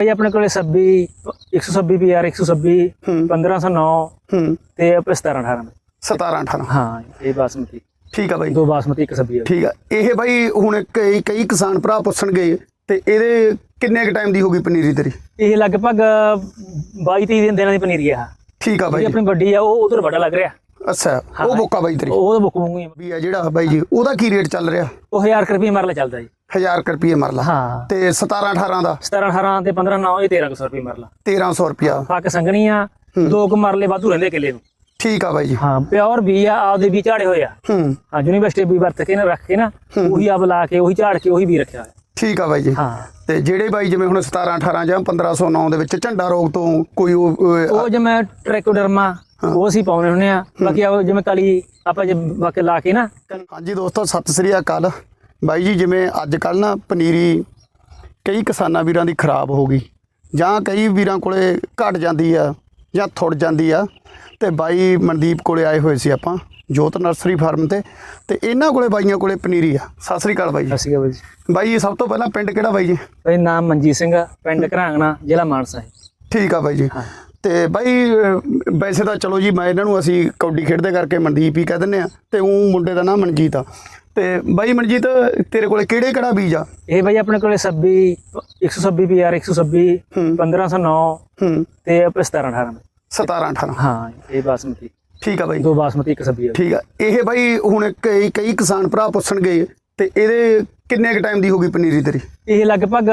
ਭਾਈ ਆਪਣੇ ਕੋਲੇ 26 126 ਪੀਆਰ 126 ਹੂੰ। 1509 ਹੂੰ। ਤੇ 17 18 17 18 ਹਾਂ ਇਹ ਬਾਸਮਤੀ। ਠੀਕ ਆ ਬਾਈ। ਦੋ ਬਾਸਮਤੀ ਇੱਕ ਸੱਬੀ ਠੀਕ ਆ। ਇਹ ਬਾਈ ਹੁਣ ਕਈ ਕਈ ਕਿਸਾਨ ਭਰਾ ਪੁੱਛਣਗੇ ਤੇ ਇਹਦੇ ਕਿੰਨੇ ਕ ਟਾਈਮ ਦੀ ਹੋਗੀ ਪਨੀਰੀ ਤੇਰੀ? ਇਹ ਲਗਭਗ 22 23 ਦਿਨ ਦਿਨਾਂ ਦੀ ਪਨੀਰੀ ਆ। ਠੀਕ ਆ ਬਾਈ। ਆਪਣੀ ਵੱਡੀ ਆ ਉਹ ਉਧਰ ਵੱਡਾ ਲੱਗ ਰਿਹਾ। ਅੱਛਾ ਹਾਂ। ਉਹ। ਬੋਕਾ ਬਾਈ ਤੇਰੀ। ਉਹ ਬੁੱਕ ਹੀ ਆ। ਵੀ ਆ ਜਿਹੜਾ ਬਾਈ ਜੀ ਉਹਦਾ ਕੀ ਰੇਟ ਚੱਲ ਰਿਹਾ? ਉਹ 1000 ਕੁ ਰੁਪਏ ਮਰਲਾ ਚੱਲਦਾ ਜੀ। 1000 ਕੁ ਰੁਪਏ ਮਰਲਾ। ਹਾਂ। ਤੇ 17 18 ਦਾ। 17 18 ਤੇ 15 9 ਇਹ 1300 ਰੁਪਏ ਮਰਲਾ। 1300 ਰੁਪਿਆ ਫੱਕ ਸੰਗਣੀ ਆ। ਦੋ ਕੁ ਮਰਲੇ ਵਾਧੂ ਰਹਿੰਦੇ ਕਿੱਲੇ ਨੂੰ। ਠੀਕ ਆ ਬਾਈ ਜੀ। ਹਾਂ ਪਿਓਰ ਵੀ ਆ ਆਪਦੇ ਵੀ ਝਾੜੇ ਹੋਏ ਆ। ਹੂੰ। ਹਾਂ ਯੂਨੀਵਰਸਿਟੀ ਵੀ ਵਰਤ ਕੇ ਨਾ ਰੱਖ ਕੇ ਨਾ ਉਹੀ ਆਪ ਲਾ ਕੇ ਉਹੀ ਝਾੜ ਕੇ ਉਹੀ ਵੀ ਰੱਖਿਆ ਹੋਇਆ। ਠੀਕ ਆ ਬਾਈ ਜੀ। ਹਾਂ। ਤੇ ਜਿਹੜੇ ਬਾਈ ਜਿਵੇਂ ਹੁਣ 17 18 ਜਾਂ 1509 ਦੇ ਵਿੱਚ ਝੰਡਾ ਰੋਗ ਤੋਂ ਕੋਈ ਉਹ, ਜਿਵੇਂ ਟ੍ਰੈਕੋਡਰਮਾ ਉਹ ਅਸੀਂ ਪਾਉਣੇ ਹੁੰਦੇ ਆ। ਬਾਕੀ ਜਿਵੇਂ ਕਲੀ ਆਪਾਂ ਜੇ ਬਾਕੀ ਲਾ ਕੇ ਨਾ ਹਾਂਜੀ ਦੋਸਤੋ ਸਤਿ ਸ੍ਰੀ ਅਕਾਲ। ਬਾਈ ਜੀ ਜਿਵੇਂ ਅੱਜ ਕੱਲ ਨਾ ਪਨੀਰੀ ਕਈ ਕਿਸਾਨਾਂ ਵੀਰਾਂ ਦੀ ਖਰਾਬ ਹੋ ਗਈ ਜਾਂ ਕਈ ਵੀਰਾਂ ਕੋਲੇ ਘਟ ਜਾਂਦੀ ਆ ਜਾਂ ਥੁੜ ਜਾਂਦੀ ਆ ਤੇ ਬਾਈ ਮਨਦੀਪ ਕੋਲੇ ਆਏ ਹੋਏ ਸੀ ਆਪਾਂ ਜੋਤ ਨਰਸਰੀ ਫਾਰਮ ਤੇ ਤੇ ਇਹਨਾਂ ਕੋਲੇ ਬਾਈਆਂ ਕੋਲੇ ਪਨੀਰੀ ਆ। ਸਤਿ ਸ੍ਰੀ ਅਕਾਲ ਬਾਈ ਜੀ। ਅਸੀਂ ਬਾਈ ਜੀ। ਬਾਈ ਜੀ ਸਭ ਤੋਂ ਪਹਿਲਾਂ ਪਿੰਡ ਕਿਹੜਾ ਬਾਈ ਜੀ? ਇਹ ਨਾਮ ਮਨਜੀਤ ਸਿੰਘ ਆ ਪਿੰਡ ਘਰਾਂਗਣਾ ਜ਼ਿਲ੍ਹਾ ਮਾਨਸਾ। ਹੈ ਠੀਕ ਆ ਬਾਈ ਜੀ। ਤੇ ਬਾਈ ਵੈਸੇ ਤਾਂ ਚਲੋ ਜੀ ਮੈਂ ਇਹਨਾਂ ਨੂੰ ਅਸੀਂ ਕੌਡੀ ਖੇਡਦੇ ਕਰਕੇ ਮਨਦੀਪ ਹੀ ਕਹਿ ਦਿੰਦੇ ਆ ਤੇ ਉਹ ਮੁੰਡੇ ਦਾ ਨਾਮ ਮਨਜੀਤ ਆ। ਤੇ ਬਾਈ ਮਨਜੀਤ ਤੇਰੇ ਕੋਲੇ ਕਿਹੜੇ ਕਿਹੜਾ ਬੀਜ ਆ? ਇਹ ਬਾਈ ਆਪਣੇ ਕੋਲੇ 26 126 ਪੀਆਰ 126 ਹੂੰ। 1509 ਹੂੰ। ਤੇ 17 18 17 18 ਹਾਂ ਇਹ ਬਾਸਮਤੀ। ਠੀਕ ਆ ਬਾਈ। ਦੋ ਬਾਸਮਤੀ ਇੱਕ ਸੱਬੀ ਆ। ਠੀਕ ਆ। ਇਹ ਬਾਈ ਹੁਣ ਕਈ ਕਈ ਕਿਸਾਨ ਭਰਾ ਪੁੱਛਣਗੇ ਤੇ ਇਹਦੇ ਕਿੰਨੇ ਕ ਟਾਈਮ ਦੀ ਹੋਗੀ ਪਨੀਰੀ ਤੇਰੀ? ਇਹ ਲਗਭਗ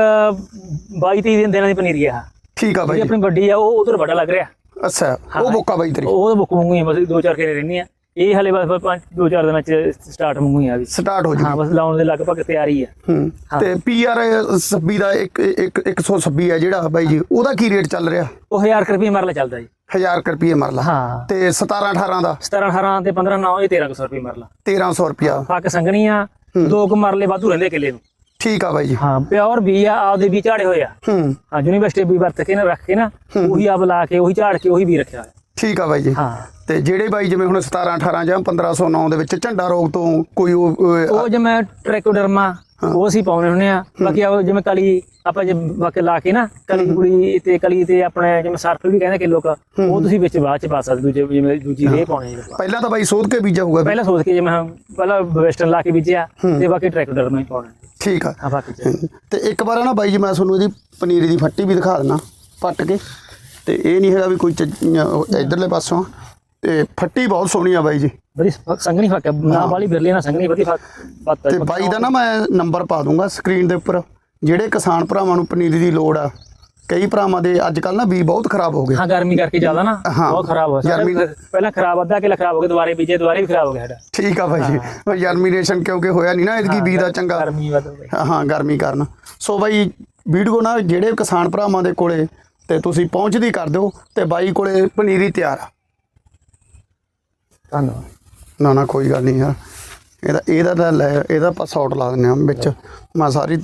22 23 ਦਿਨ ਦਿਨਾਂ ਦੀ ਪਨੀਰੀ ਆ। ਠੀਕ ਆ ਬਾਈ ਆਪਣੀ ਵੱਡੀ ਆ ਉਹ ਉਧਰ ਵੱਡਾ ਲੱਗ ਰਿਹਾ। ਅੱਛਾ ਹਾਂ। ਉਹ ਬੋਕਾ ਬਾਈ ਤੇਰੀ। ਉਹ ਬੁੱਕ ਵਾਂਗੂ ਹੀ ਬਸ ਦੋ ਚਾਰ ਘੇਰੇ ਰਹਿੰਦੀ ਆ ਇਹ ਹਲੇ ਬਸ ਬਸ ਪੰਜ ਦੋ ਚਾਰ ਦਿਨਾਂ ਚ ਸਟਾਰਟ ਵਾਂਗੂ ਹੀ ਆ ਵੀ। ਸਟਾਰਟ ਹੋ ਜੂ ਹਾਂ ਬਸ ਲਾਉਣ ਦੇ ਲਗਭਗ ਤਿਆਰੀ ਆ। ਹੂੰ। ਤੇ ਪੀਆਰ 26 ਦਾ ਇੱਕ ਇੱਕ 126 ਆ ਜਿਹੜਾ ਬਾਈ ਜੀ ਉਹਦਾ ਕੀ ਰੇਟ ਚੱਲ ਰਿਹਾ? ਉਹ 1000 ਕੁ ਰੁਪਏ ਮਰਲਾ ਚੱਲਦਾ ਜੀ। 1000 ਕੁ ਰੁਪਏ ਮਰਲਾ। ਹਾਂ। ਤੇ 17 18 ਦਾ? 17 18 ਤੇ 15 9 ਇਹ 1300 ਰੁਪਏ ਮਰਲਾ। 1300 ਰੁਪਿਆ ਫੱਕ ਸੰਗਣੀ ਆ ਦੋ ਕੁ ਮਰਲੇ ਵਾਧੂ ਰਹਿੰਦੇ ਕਿੱਲੇ ਨੂੰ। ਠੀਕ ਆ ਬਾਈ ਜੀ। ਹਾਂ ਪਿਓਰ ਵੀ ਆ ਆਪਦੇ ਵੀ ਝਾੜੇ ਹੋਏ ਆ। ਹੂੰ। ਹਾਂ ਯੂਨੀਵਰਸਿਟੀ ਵੀ ਵਰਤ ਕੇ ਨਾ ਰੱਖ ਕੇ ਨਾ ਉਹੀ ਆਪ ਲਾ ਕੇ ਉਹੀ ਝਾੜ ਕੇ ਉਹੀ ਵੀ ਰੱਖਿਆ ਹੋਇਆ। ਠੀਕ ਆ ਬਾਈ ਜੀ। ਹਾਂ। ਤੇ ਜਿਹੜੇ ਬਾਈ ਜਿਵੇਂ ਹੁਣ 17 18 ਜਾਂ 1509 ਦੇ ਵਿੱਚ ਝੰਡਾ ਰੋਗ ਤੋਂ ਕੋਈ ਉਹ, ਜਿਵੇਂ ਟ੍ਰੈਕੋਡਰਮਾ ਉਹ ਅਸੀਂ ਪਾਉਣੇ ਹੁੰਦੇ ਆ। ਬਾਕੀ ਉਹ ਜਿਵੇਂ ਕਲੀ ਆਪਾਂ ਜੇ ਬਾਕੀ ਲਾ ਕੇ ਨਾ ਕਲੀ ਕੁੜੀ ਤੇ ਕਲੀ ਤੇ ਆਪਣੇ ਜਿਵੇਂ ਸਰਫ ਵੀ ਕਹਿੰਦੇ ਕਿ ਲੋਕ ਉਹ ਤੁਸੀਂ ਵਿੱਚ ਬਾਅਦ ਚ ਪਾ ਸਕਦੇ ਦੂਜੇ ਜਿਵੇਂ ਦੂਜੀ ਰੇ ਪਾਉਣੇ ਆ। ਪਹਿਲਾਂ ਤਾਂ ਬਾਈ ਸੋਧ ਕੇ ਬੀਜਾ ਹੋਊਗਾ ਪਹਿਲਾਂ ਸੋਚ ਕੇ ਜਿਵੇਂ ਪਹਿਲਾਂ ਵੈਸਟਰਨ ਲਾ ਕੇ ਬੀਜਿਆ ਤੇ ਬਾਕੀ ਟ੍ਰੈਕੋਡਰਮਾ ਹੀ ਪਾਉਣਾ। ਠੀਕ ਆ। ਆ ਤੇ ਇੱਕ ਵਾਰ ਨਾ ਬਾਈ ਜੀ ਮੈਂ ਤੁਹਾਨੂੰ ਇਹਦੀ ਪਨੀਰੀ ਦੀ ਫੱਟੀ ਵੀ ਦਿਖਾ ਦਿੰਦਾ। ਪੱਟ ਕੇ। ਤੇ ਇਹ ਨਹੀਂ ਹੈਗਾ ਵੀ ਕੋਈ ਇਧਰਲੇ ਪਾਸੋਂ। ਤੇ ਫੱਟੀ ਬਹੁਤ ਸੋਹਣੀ ਆ ਬਾਈ ਜੀ। ਬੜੀ ਸੰਗਣੀ ਫੱਕ ਨਾ ਵਾਲੀ ਬਿਰਲੀ ਨਾ ਸੰਗਣੀ ਵਧੀਆ ਫੱਕ ਤੇ ਬਾਈ ਦਾ ਨਾ ਮੈਂ ਨੰਬਰ ਪਾ ਦੂੰਗਾ ਸਕਰੀਨ ਦੇ ਉੱਪਰ। ਜਿਹੜੇ ਕਿਸਾਨ ਭਰਾਵਾਂ ਨੂੰ ਪਨੀਰੀ ਦੀ ਲੋੜ ਆ ਕਈ ਭਰਾਵਾਂ ਦੇ ਅੱਜ ਕੱਲ ਨਾ ਬੀ ਬਹੁਤ ਖਰਾਬ ਹੋ ਗਏ। ਹਾਂ ਗਰਮੀ ਕਰਕੇ ਜ਼ਿਆਦਾ ਨਾ। ਬਹੁਤ ਖਰਾਬ ਹੋ ਗਿਆ ਪਹਿਲਾਂ ਖਰਾਬ ਅੱਧਾ ਕਿਲਾ ਖਰਾਬ ਹੋ ਗਿਆ ਦੁਬਾਰੇ ਬੀਜੇ ਦੁਬਾਰੇ ਵੀ ਖਰਾਬ ਹੋ ਗਿਆ ਸਾਡਾ। ਠੀਕ ਆ ਬਾਈ ਜੀ। ਉਹ ਜਰਮੀਨੇਸ਼ਨ ਕਿਉਂਕਿ ਹੋਇਆ ਨਹੀਂ ਨਾ ਇਹਦੀ ਬੀ ਦਾ ਚੰਗਾ। ਗਰਮੀ ਵੱਧ ਹੋ ਗਈ। ਹਾਂ, ਗਰਮੀ ਕਾਰਨ। ਸੋ ਬਾਈ ਵੀਡੀਓ ਨਾ ਜਿਹੜੇ ਕਿਸਾਨ ਭਰਾਵਾਂ ਦੇ ਕੋਲੇ ਤੇ ਤੁਸੀਂ ਪਹੁੰਚਦੀ ਕਰ ਦਿਓ ਤੇ ਬਾਈ ਕੋਲੇ ਪਨੀਰੀ ਤਿਆਰ ਆ। ਧੰਨਵਾਦ। ਨਾ ਨਾ, ਕੋਈ ਗੱਲ ਨਹੀਂ ਯਾਰ। ਇਹਦਾ ਇਹਦਾ ਤਾਂ ਲੈ ਇਹਦਾ ਆਪਾਂ ਸ਼ਾਟ ਲਾ ਦਿੰਦੇ ਆ ਵਿੱਚ। ਮੈਂ ਸਾਰੀ ਤੇ